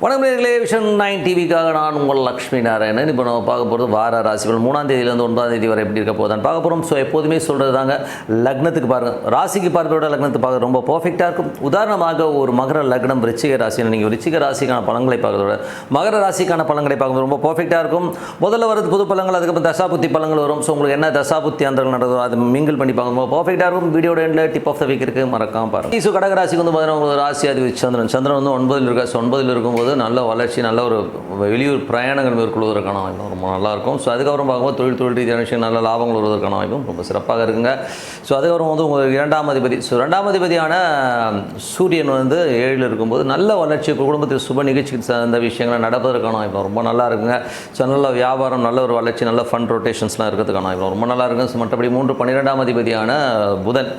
வணக்கம் நேர்களே vision nine டிவிக்காக நான் உங்கள் லக்ஷ்மி நாராயணன். இப்போ நம்ம பார்க்க போகிறது வார ராசிகள் மூணாம் தேதியிலேருந்து ஒன்பதாம் தேதி வரை எப்படி இருக்க போதான் பார்க்க போகிறோம் ஸோ எப்போதுமே சொல்கிறது தாங்க லக்னத்துக்கு பாருங்கள் ராசிக்கு பார்க்கிறோட லக்னத்துக்கு பார்க்க ரொம்ப பர்ஃபெக்டாக இருக்கும். உதாரணமாக ஒரு மகர லக்னம் ரிச்சிக ராசியில் நீங்கள் ரிச்சிக ராசிக்கான பழங்களை பார்க்கறதோட மகர ராசிக்கான பழங்களை பார்க்கும்போது ரொம்ப பர்ஃபெக்டாக இருக்கும். முதல்ல வரது புது பழங்கள் அதுக்கப்புறம் தசாபுத்தி பழங்கள் வரும். ஸோ உங்களுக்கு என்ன தசாபுத்தி அந்தங்கள் நடந்ததோ அது மிங்கிள் பண்ணி பார்க்கும்போது பர்ஃபெக்டாக இருக்கும். வீடியோட எண்டில் டிப் ஆஃப் த வீக் இருக்குது மறக்காமல் பாருங்கள் ஸோ கடக ராசிக்கு வந்து பார்த்தீங்கன்னா உங்களுக்கு ராசி அது சந்திரன். சந்திரன் வந்து ஒன்பதில் இருக்கா ஸோ ஒன்பதில் இருக்கும்போது நல்ல வளர்ச்சி நல்ல ஒரு வெளியூர் பிரயாணங்கள் மேற்கொள்வதற்கான வாய்ப்பும் ரொம்ப நல்லாயிருக்கும். ஸோ அதுக்கப்புறம் பார்க்கும்போது தொழில் தொழில் ரீதியான விஷயம் நல்ல லாபங்கள் வருவதற்கான வாய்ப்பும் ரொம்ப சிறப்பாக இருக்குங்க. ஸோ அதுக்கப்புறம் வந்து உங்களுக்கு இரண்டாம் அதிபதி ஸோ ரெண்டாம் அதிபதியான சூரியன் வந்து ஏழில் இருக்கும்போது நல்ல வளர்ச்சி குடும்பத்தில் சுப நிகழ்ச்சிக்கு சார்ந்த விஷயங்கள் நடப்பதற்கான வாய்ப்பு ரொம்ப நல்லா இருக்குங்க ஸோ நல்ல வியாபாரம் நல்ல ஒரு வளர்ச்சி நல்ல ஃபண்ட் ரொட்டேஷன்ஸ்லாம் இருக்கிறதுக்கான வாய்ப்பு ரொம்ப நல்லா இருக்கும் ஸோ மற்றபடி மூன்று பன்னிரெண்டாம் அதிபதியான புதன்.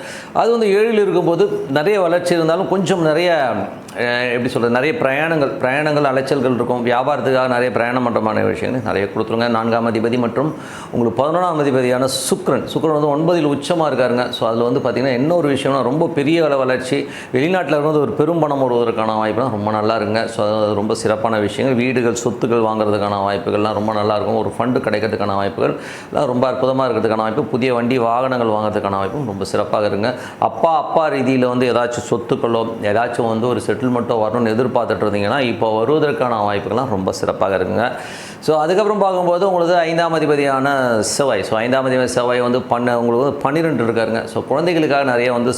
அது வந்து ஏழில் இருக்கும்போது நிறைய வளர்ச்சி இருந்தாலும் கொஞ்சம் நிறைய எப்படி சொல்கிறது நிறைய பிரயாணங்கள் பிரயாணங்கள் அலைச்சல்கள் இருக்கும். வியாபாரத்துக்காக நிறைய பிரயாணம் பண்ணுறமான விஷயங்கள் நிறைய கொடுத்துருங்க. நான்காம் அதிபதி மற்றும் உங்களுக்கு பதினொன்றாம் அதிபதியான சுக்ரன். சுக்ரன் வந்து ஒன்பதில் உச்சமாக இருக்காருங்க. ஸோ அதில் வந்து பார்த்திங்கன்னா என்ன ஒரு விஷயம்னா ரொம்ப பெரிய அளவு வளர்ச்சி. வெளிநாட்டில் இருந்து ஒரு பெரும் பணம் வருவதற்கான வாய்ப்புலாம் ரொம்ப நல்லா இருங்க ஸோ அது ரொம்ப சிறப்பான விஷயங்கள். வீடுகள் சொத்துக்கள் வாங்குறதுக்கான வாய்ப்புகள்லாம் ரொம்ப நல்லாயிருக்கும் ஒரு ஃபண்டு கிடைக்கிறதுக்கான வாய்ப்புகள் எல்லாம் ரொம்ப அற்புதமாக இருக்கிறதுக்கான வாய்ப்பு. புதிய வண்டி வாகனங்கள் வாங்குறதுக்கான வாய்ப்பும் ரொம்ப சிறப்பாக இருங்க அப்பா அப்பா ரீதியில் வந்து ஏதாச்சும் சொத்துக்களோ ஏதாச்சும் வந்து ஒரு செட்டில் மட்டும் வரணும்னு எதிர்பார்த்துட்டு இருந்தீங்கன்னா இப்போ வருவதற்கான வாய்ப்புகள்லாம் ரொம்ப சிறப்பாக இருக்குங்க. ஸோ அதுக்கப்புறம் பார்க்கும்போது உங்களுக்கு ஐந்தாம் அதிபதியான செவ்வாய். ஸோ ஐந்தாம் அதிபதி செவ்வாய் வந்து பண்ண உங்களுக்கு பன்னிரெண்டு இருக்காருங்க. ஸோ குழந்தைகளுக்காக நிறைய வந்து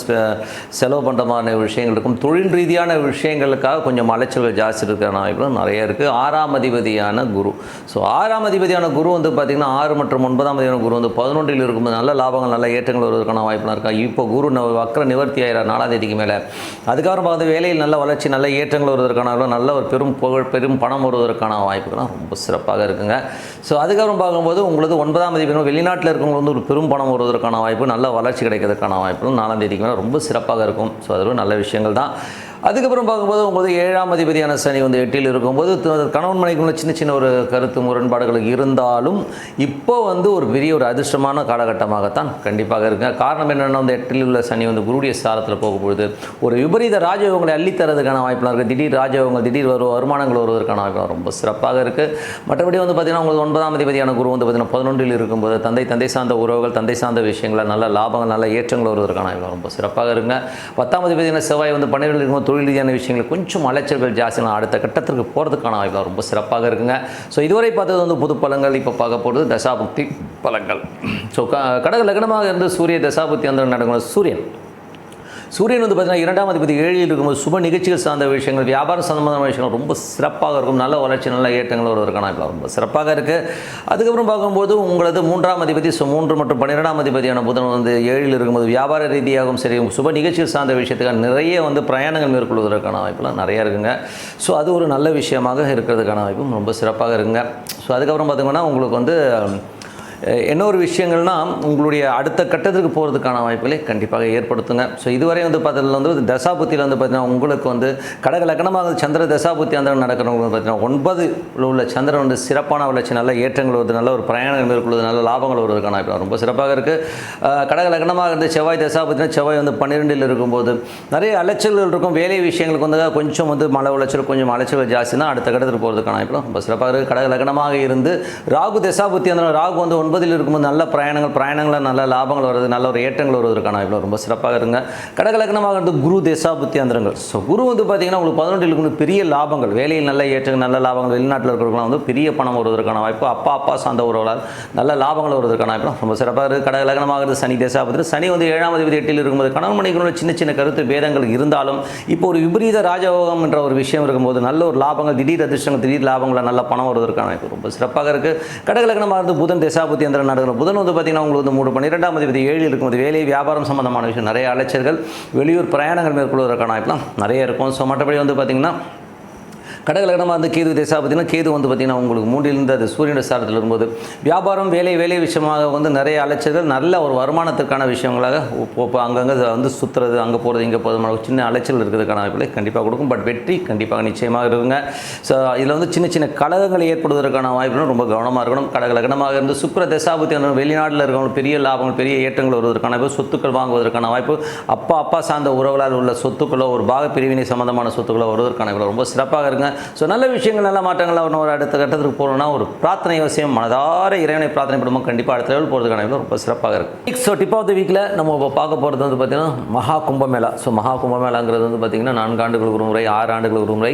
செலவு பண்ணுற மாதிரி விஷயங்கள் இருக்கும். தொழில் ரீதியான விஷயங்களுக்காக கொஞ்சம் அலைச்சல்கள் ஜாஸ்தி இருக்கிற வாய்ப்புகளும் நிறைய இருக்குது ஆறாம் அதிபதியான குரு. ஸோ ஆறாம் அதிபதியான குரு வந்து பார்த்திங்கன்னா ஆறு மற்றும் ஒன்பதாம் அதிபதியான குரு வந்து பதினொன்றில் இருக்கும்போது நல்ல லாபங்கள் நல்ல ஏற்றங்கள் வருவதற்கான வாய்ப்புலாம் இருக்கா. இப்போ குரு வக்கர நிவர்த்தி ஆயிரம் நாலாம் தேதிக்கு மேலே. அதுக்கப்புறம் பார்த்து வேலையில் நல்ல வளர்ச்சி நல்ல ஏற்றங்கள் வருவதற்கான நல்ல ஒரு பெரும் புகழ் பெரும் பணம் வருவதற்கான வாய்ப்புகள்லாம் ரொம்ப சிறப்பாக இருக்குங்க. ஸோ அதுக்கப்புறம் பார்க்கும்போது உங்களுக்கு ஒன்பதாம் தேதி வெளிநாட்டில் இருக்கவங்க வந்து ஒரு பெரும் பணம் வருவதற்கான வாய்ப்பு நல்ல வளர்ச்சி கிடைக்கிறதுக்கான வாய்ப்புகளும் நாலாம் தேதிக்கு மேலே ரொம்ப சிறப்பாக இருக்கும். ஸோ அது நல்ல விஷயங்கள் தான். அதுக்கப்புறம் பார்க்கும்போது உங்களுக்கு ஏழாம் அதிபதியான சனி வந்து எட்டில் இருக்கும்போது கணவன் மனைக்குள்ள சின்ன சின்ன ஒரு கருத்து முரண்பாடுகள் இருந்தாலும் இப்போ வந்து ஒரு பெரிய ஒரு அதிர்ஷ்டமான காலகட்டமாகத்தான் கண்டிப்பாக இருக்குங்க காரணம் என்னென்னா வந்து எட்டில் உள்ள சனி வந்து குருடைய சாரத்தில் போகும்பொழுது ஒரு விபரீத ராஜயோகங்களை அள்ளித்தரதுக்கான வாய்ப்புலாம் இருக்குது திடீர் ராஜயோகங்கள் திடீர் வரு வருமானங்கள் வருவதற்கான வாய்ப்பு ரொம்ப சிறப்பாக இருக்குது மற்றபடி வந்து பார்த்திங்கன்னா உங்களுக்கு ஒன்பதாம் அதிபதியான குரு வந்து பார்த்திங்கன்னா பதினொன்றில் இருக்கும்போது தந்தை தந்தை சார்ந்த உறவுகள் தந்தை சார்ந்த விஷயங்கள நல்ல லாபங்கள் நல்ல ஏற்றங்கள் வருவதற்கான வாய்ப்பு ரொம்ப சிறப்பாக இருக்குங்க. பத்தாம் அதிபதியான செவ்வாய் வந்து பன்னிரெண்டில் இருக்கும்போது தொழில் ரீதியான விஷயங்கள் கொஞ்சம் அலைச்சல்கள் ஜாஸ்தினா அடுத்த கட்டத்திற்கு போகிறதுக்கான வாய்ப்பு ரொம்ப சிறப்பாக இருக்குங்க. ஸோ இதுவரை பார்த்தது வந்து புது பலங்கள் இப்போ பார்க்க போகிறது தசாபுக்தி பலங்கள் ஸோ க கடக லக்னமாக இருந்து சூரிய தசாபுக்தி அந்த நடக்கிற சூரியன். சூரியன் வந்து பார்த்தீங்கன்னா இரண்டாம் அதிபதி ஏழில் இருக்கும்போது சுப நிகழ்ச்சிகள் சார்ந்த விஷயங்கள் வியாபாரம் சம்பந்தமான விஷயங்கள் ரொம்ப சிறப்பாக இருக்கும். நல்ல வளர்ச்சி நல்ல ஏற்றங்கள் வருவதற்கான ரொம்ப சிறப்பாக இருக்குது அதுக்கப்புறம் பார்க்கும்போது உங்களது மூன்றாம் அதிபதி மூன்று மற்றும் பன்னிரெண்டாம் அதிபதியான புதன் வந்து ஏழில் இருக்கும்போது வியாபார ரீதியாகவும் சரி சுப நிகழ்ச்சிகள் சார்ந்த விஷயத்துக்காக நிறைய வந்து பிரயாணங்கள் மேற்கொள்வதற்கான வாய்ப்புலாம் நிறையா இருக்குங்க. ஸோ அது ஒரு நல்ல விஷயமாக இருக்கிறதுக்கான வாய்ப்பும் ரொம்ப சிறப்பாக இருக்குங்க. ஸோ அதுக்கப்புறம் பார்த்தீங்கன்னா உங்களுக்கு வந்து என்ன இன்னொரு விஷயங்கள்னா உங்களுடைய அடுத்த கட்டத்துக்கு போகிறதுக்கான வாய்ப்புகளை கண்டிப்பாக ஏற்படுத்துங்க. ஸோ இதுவரை வந்து பார்த்ததுல வந்து தசாபுத்தியில் வந்து பார்த்தீங்கன்னா உங்களுக்கு வந்து கடக லக்னமாக சந்திர தசாபுத்தி அந்த நடக்கிறவங்க வந்து பார்த்தீங்கன்னா ஒன்பது உள்ள சந்திரன் வந்து சிறப்பான வளர்ச்சி நல்ல ஏற்றங்கள் வருது நல்ல ஒரு பிரயாணங்கள் மேற்கொள்வது நல்ல லாபங்கள் வருவதற்கான வாய்ப்பு ரொம்ப சிறப்பாக இருக்குது கடக லக்னமாக இருந்து செவ்வாய் தசாபுத்தினா செவ்வாய் வந்து பன்னிரெண்டில் இருக்கும்போது நிறைய அலைச்சல்கள் இருக்கும். வேலை விஷயங்களுக்கு வந்து கொஞ்சம் வந்து மழை உளைச்சல் கொஞ்சம் அலைச்சல் ஜாஸ்தி தான் அடுத்த கட்டத்துக்கு போகிறதுக்கான வாய்ப்பு ரொம்ப சிறப்பாக இருக்குது கடக லக்னமாக இருந்து ராகு தசாபுத்தி அந்த ராகு வந்து ஒன்பதில் இருக்கும்போது நல்ல பிரயாணங்கள் பிரயாணங்களில் நல்ல லாபங்கள் வருது நல்ல ஒரு ஏற்றங்கள் வருவதற்கான இவ்வளோ ரொம்ப சிறப்பாக இருங்க கடக லக்னமாக இருந்து குரு தேசாபுத்தி அந்தரங்கள். ஸோ குரு வந்து பார்த்தீங்கன்னா உங்களுக்கு பதினொன்றில் இருக்கும்போது பெரிய லாபங்கள் வேலையில் நல்ல ஏற்றங்கள் நல்ல லாபங்கள் வெளிநாட்டில் இருக்கிறவங்களாம் வந்து பெரிய பணம் வருவதற்கான வாய்ப்பு அப்பா அப்பா சார்ந்த உறவுகளால் நல்ல லாபங்கள் வருவதற்கான வாய்ப்பு ரொம்ப சிறப்பாக இருக்குது. கடக லக்னமாக இருந்து சனி தேசாபுத்தி. சனி வந்து ஏழாம் அதிபதி எட்டில் இருக்கும்போது கணவன் மணிக்கு சின்ன சின்ன கருத்து பேதங்கள் இருந்தாலும் இப்போ ஒரு விபரீத ராஜயோகம் என்ற ஒரு விஷயம் இருக்கும்போது நல்ல ஒரு லாபங்கள் திடீர் அதிர்ஷ்டங்கள் திடீர் லாபங்களை நல்ல பணம் வருவதற்கான வாய்ப்பு ரொம்ப சிறப்பாக இருக்குது. கடக லக்னமாக இருந்து புதன் தேசாபுத்தி அந்த நடக்கிற புதன் வந்து பார்த்தீங்கன்னா உங்களுக்கு வந்து மூணு பன்னிரெண்டாம் அதிபதி ஏழில் இருக்கும்போது வேலை வியாபாரம் சம்பந்தமான விஷயம். நிறைய அலைச்சல்கள். வெளியூர் பிரயாணங்கள் மேற்கொள்வதற்கான வாய்ப்புலாம் நிறைய இருக்கும். ஸோ மற்றபடி வந்து பார்த்திங்கன்னா கடகலகனமாக வந்து கேது திசா பார்த்திங்கன்னா கேது வந்து பார்த்திங்கன்னா உங்களுக்கு மூன்றிலிருந்து அது சூரியனுடைய சாரத்தில் இருக்கும்போது வியாபாரம் வேலை வேலை விஷயமாக வந்து நிறைய அலைச்சல்கள் நல்ல ஒரு வருமானத்திற்கான விஷயங்களாக இப்போ அங்கங்கே வந்து சுற்றுறது அங்கே போகிறது இங்கே போகிறது சின்ன அலைச்சல் இருக்கிறதுக்கான வாய்ப்புகளை கண்டிப்பாக கொடுக்கும். பட் வெற்றி கண்டிப்பாக நிச்சயமாக இருக்குங்க. ஸோ இதில் வந்து சின்ன சின்ன கழகங்கள் ஏற்படுவதற்கான வாய்ப்புகளும் ரொம்ப கவனமாக இருக்கணும். கடக லக்னமாக இருந்து சுக்கிர தசாபுத்தி வெளிநாட்டில் இருக்கவங்க பெரிய லாபங்கள் பெரிய ஏற்றங்கள் வருவதற்கான வாய்ப்பு சொத்துக்கள் வாங்குவதற்கான வாய்ப்பு அப்பா அப்பா சார்ந்த உறவுகளால் உள்ள சொத்துக்களோ ஒரு பாக பிரிவினை சம்பந்தமான சொத்துக்களோ வருவதற்கான ரொம்ப சிறப்பாக இருங்க ஸோ நல்ல விஷயங்கள் நல்ல மாற்றங்கள் வரணும். ஒரு அடுத்த கட்டத்துக்கு போகணும்னா ஒரு பிரார்த்தனை அவசியம். மனதார இறைவனை பிரார்த்தனை பண்ணும்போது கண்டிப்பாக அடுத்த லெவல் போகிறதுக்கான ரொம்ப சிறப்பாக இருக்குது ஸோ டிப் ஆஃப் த வீக்கில் நம்ம இப்போ பார்க்க போகிறது வந்து பார்த்திங்கன்னா மகா கும்பமேளா. ஸோ மகா கும்பமேளாங்கிறது வந்து பார்த்திங்கன்னா நான்கு ஆண்டுகளுக்கு ஒரு முறை ஆறு ஆண்டுகளுக்கு ஒரு முறை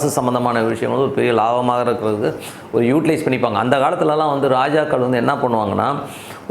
சம்மந்தமான விஷயம் வந்து ஒரு பெரிய லாபமாக இருக்கிறதுக்கு ஒரு யூட்டிலைஸ் பண்ணிப்பாங்க. அந்த காலத்துலலாம் வந்து ராஜாக்கள் வந்து என்ன பண்ணுவாங்கன்னா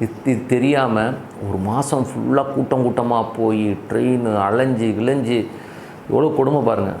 இது இது தெரியாமல் ஒரு மாதம் ஃபுல்லாக கூட்டம் கூட்டமாக போய் ட்ரெயின் அலைஞ்சு கிளைஞ்சு எவ்வளோ கொடுமை பாருங்கள்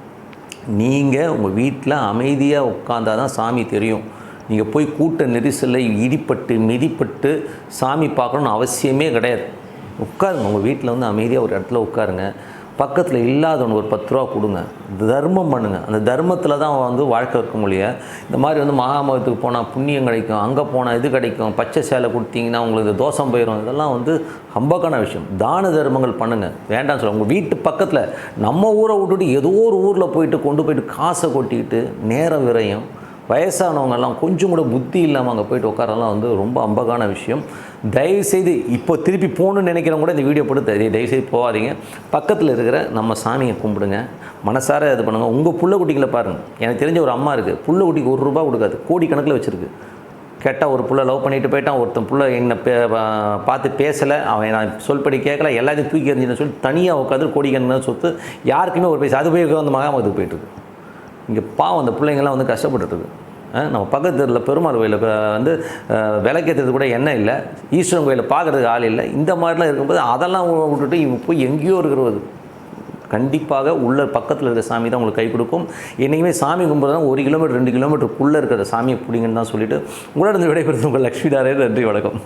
நீங்கள் உங்கள் வீட்டில் அமைதியாக உட்காந்தா தான் சாமி தெரியும். நீங்கள் போய் கூட்ட நெரிசலில் இடிப்பட்டு மிதிப்பட்டு சாமி பார்க்கணுன்னு அவசியமே கிடையாது. உட்காருங்க. உங்கள் வீட்டில் வந்து அமைதியாக ஒரு இடத்துல உட்காருங்க. பக்கத்தில் இல்லாதவனுக்கு ஒரு பத்து ரூபா கொடுங்க. தர்மம் பண்ணுங்கள் அந்த தர்மத்தில் தான் வந்து வாழ்க்கை இருக்க முடியும் இந்த மாதிரி வந்து மகாமகத்துக்கு போனால் புண்ணியம் கிடைக்கும். அங்கே போனால் இது கிடைக்கும். பச்சை சேலை கொடுத்தீங்கன்னா உங்களுக்கு தோஷம் போயிடும் இதெல்லாம் வந்து ஹம்பக்கான விஷயம். தான தர்மங்கள் பண்ணுங்கள் வேண்டாம் சொல்ல. உங்கள் வீட்டு பக்கத்தில் நம்ம ஊரை விட்டுட்டு ஏதோ ஒரு ஊரில் போயிட்டு கொண்டு போயிட்டு காசை கொட்டிக்கிட்டு நேரம் விரையும் வயசானவங்கெல்லாம் கொஞ்சம் கூட புத்தி இல்லாமல் அங்கே போயிட்டு உட்காரலாம் வந்து ரொம்ப அம்பகான விஷயம். தயவுசெய்து இப்போ திருப்பி போகணுன்னு நினைக்கிறவங்க கூட இந்த வீடியோ போட்டு தயவுசெய்து போகாதீங்க. பக்கத்தில் இருக்கிற நம்ம சாமியை கும்பிடுங்க. மனசார இது பண்ணுங்க. உங்கள் புள்ள குட்டிகளை பாருங்கள் எனக்கு தெரிஞ்ச ஒரு அம்மா இருக்குது புள்ள குட்டிக்கு ஒரு ரூபா கொடுக்காது. கோடிக்கணக்கில் வச்சுருக்கு. கேட்டால் ஒரு புள்ள லவ் பண்ணிட்டு போயிட்டான். ஒருத்தன் புள்ள என்னை பே பா- பார்த்து பேசலை. அவன் நான் சொல்படி கேட்கல எல்லாத்தையும் தூக்கி எறிஞ்சுன்னு சொல்லி தனியாக உட்காந்து கோடிக்கணக்கில் சொத்து யாருக்குமே ஒரு பைசா. அது போய் வந்து மகாமத்துக்கு போயிட்டுருக்கு இங்கே பாவம் அந்த பிள்ளைங்கள்லாம் வந்து கஷ்டப்பட்டுருக்கு நம்ம பக்கத்து தெருவில் பெருமாள் கோயிலில் வந்து அஹ், விளக்கேற்றுறது கூட எண்ணெய் இல்லை ஈஸ்வரன் கோயிலில் பார்க்குறதுக்கு ஆள் இல்லை இந்த மாதிரிலாம் இருக்கும்போது அதெல்லாம் விட்டுட்டு இவங்க போய் எங்கேயோ இருக்கிறது. கண்டிப்பாக உள்ள பக்கத்தில் இருக்கிற சாமி தான் உங்களுக்கு கை கொடுக்கும். என்றைக்குமே சாமி கும்பிட்றதா ஒரு கிலோமீட்டர் ரெண்டு கிலோமீட்டருக்குள்ளே இருக்கிற சாமியை பிடிங்கன்னு தான் சொல்லிவிட்டு உங்களோட விடைபெறுது உங்கள் லக்ஷ்மி தாரே நன்றி வணக்கம்.